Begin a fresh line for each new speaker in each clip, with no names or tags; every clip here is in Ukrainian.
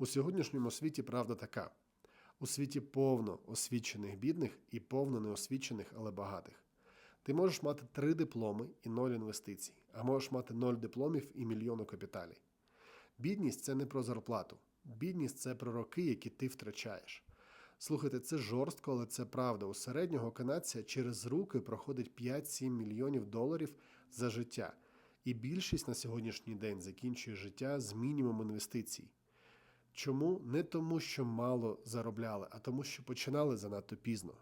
У сьогоднішньому світі правда така: у світі повно освічених бідних і повно неосвічених, але багатих. Ти можеш мати три дипломи і ноль інвестицій, а можеш мати ноль дипломів і мільйон у капіталі. Бідність це не про зарплату. Бідність це про роки, які ти втрачаєш. Слухайте, це жорстко, але це правда. У середнього канадця через руки проходить 5-7 мільйонів доларів за життя. І більшість на сьогоднішній день закінчує життя з мінімум інвестицій. Чому? Не тому, що мало заробляли, а тому, що починали занадто пізно.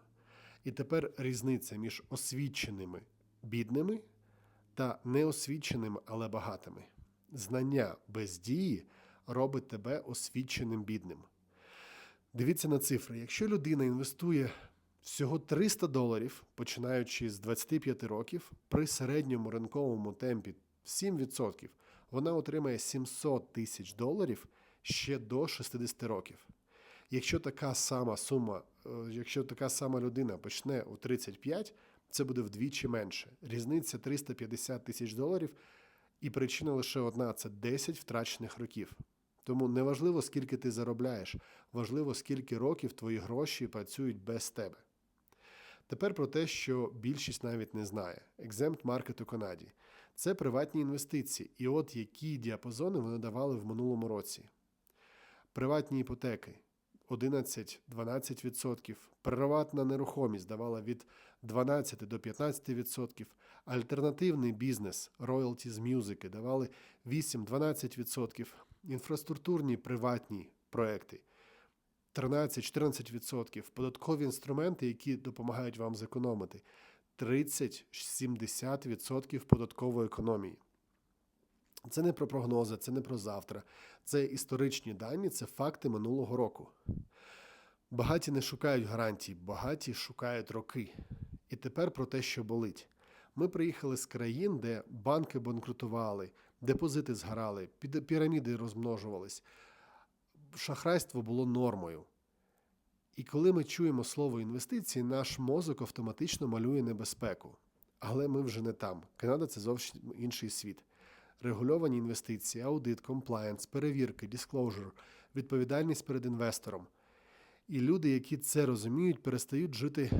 І тепер різниця між освіченими бідними та неосвіченими, але багатими. Знання без дії робить тебе освіченим бідним. Дивіться на цифри. Якщо людина інвестує всього 300 доларів, починаючи з 25 років, при середньому ринковому темпі 7%, вона отримає 700 тисяч доларів ще до 60 років. Якщо така сама сума, е, якщо така сама людина почне у 35, це буде вдвічі менше. Різниця 350 тисяч доларів, і причина лише одна це 10 втрачених років. Тому не важливо, скільки ти заробляєш, важливо, скільки років твої гроші працюють без тебе. Тепер про те, що більшість навіть не знає. Екземт маркет у Канаді це приватні інвестиції. І от які діапазони вони давали в минулому році. Приватні іпотеки. 11-12%, приватна нерухомість давала від 12 до 15%, альтернативний бізнес, роялті з мюзики давали 8-12%, інфраструктурні приватні проекти 13-14%, податкові інструменти, які допомагають вам зекономити 30-70% податкової економії. Це не про прогнози, це не про завтра. Це історичні дані, це факти минулого року. Багаті не шукають гарантій, багаті шукають роки. І тепер про те, що болить. Ми приїхали з країн, де банки банкрутували, депозити згорали, піраміди розмножувались. Шахрайство було нормою. І коли ми чуємо слово інвестиції, наш мозок автоматично малює небезпеку. Але ми вже не там. Канада це зовсім інший світ. Регульовані інвестиції, аудит, комплаєнс, перевірки, дисклоужер, відповідальність перед інвестором. І люди, які це розуміють, перестають жити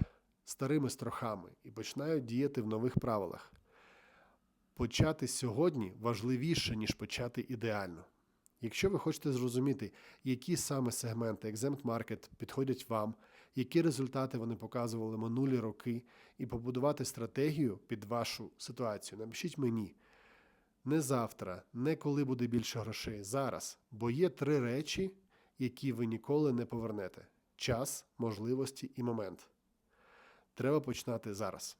старими страхами і починають діяти в нових правилах. Почати сьогодні важливіше, ніж почати ідеально. Якщо ви хочете зрозуміти, які саме сегменти Exempt Market підходять вам, які результати вони показували минулі роки, і побудувати стратегію під вашу ситуацію, напишіть мені. Не завтра, не коли буде більше грошей, зараз. Бо є три речі, які ви ніколи не повернете: час, можливості і момент. Треба починати зараз.